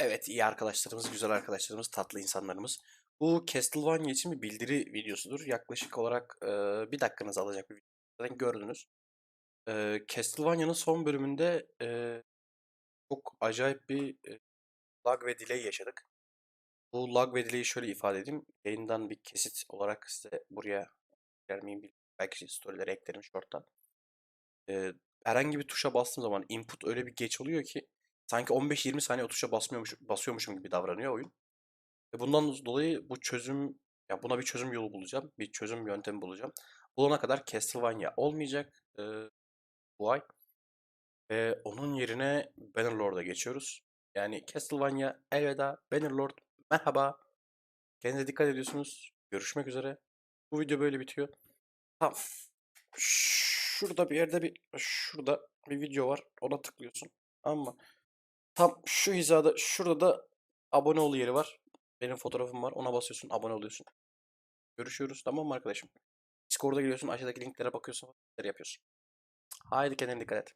Evet iyi arkadaşlarımız, güzel arkadaşlarımız, tatlı insanlarımız. Bu Castlevania için bir bildiri videosudur. Yaklaşık olarak e, bir dakikanızı alacak bir video. Zaten gördünüz. E, Castlevania'nın son bölümünde e, çok acayip bir e, lag ve delay yaşadık. Bu lag ve delay'i şöyle ifade edeyim. Yayından bir kesit olarak size buraya bil- Belki storyleri eklerim short'tan. E, herhangi bir tuşa bastığım zaman input öyle bir geç oluyor ki sanki 15-20 saniye o tuşa basmıyormuş, basıyormuşum gibi davranıyor oyun. Ve bundan dolayı bu çözüm, ya buna bir çözüm yolu bulacağım. Bir çözüm yöntemi bulacağım. Bulana kadar Castlevania olmayacak e, bu ay. Ve onun yerine Bannerlord'a geçiyoruz. Yani Castlevania elveda, Bannerlord merhaba. Kendinize dikkat ediyorsunuz. Görüşmek üzere. Bu video böyle bitiyor. Tamam. Şurada bir yerde bir şurada bir video var. Ona tıklıyorsun. Ama tam şu hizada şurada da abone ol yeri var. Benim fotoğrafım var. Ona basıyorsun, abone oluyorsun. Görüşüyoruz. Tamam mı arkadaşım? Discord'a giriyorsun, aşağıdaki linklere bakıyorsun, yapıyorsun. Haydi kendine dikkat et.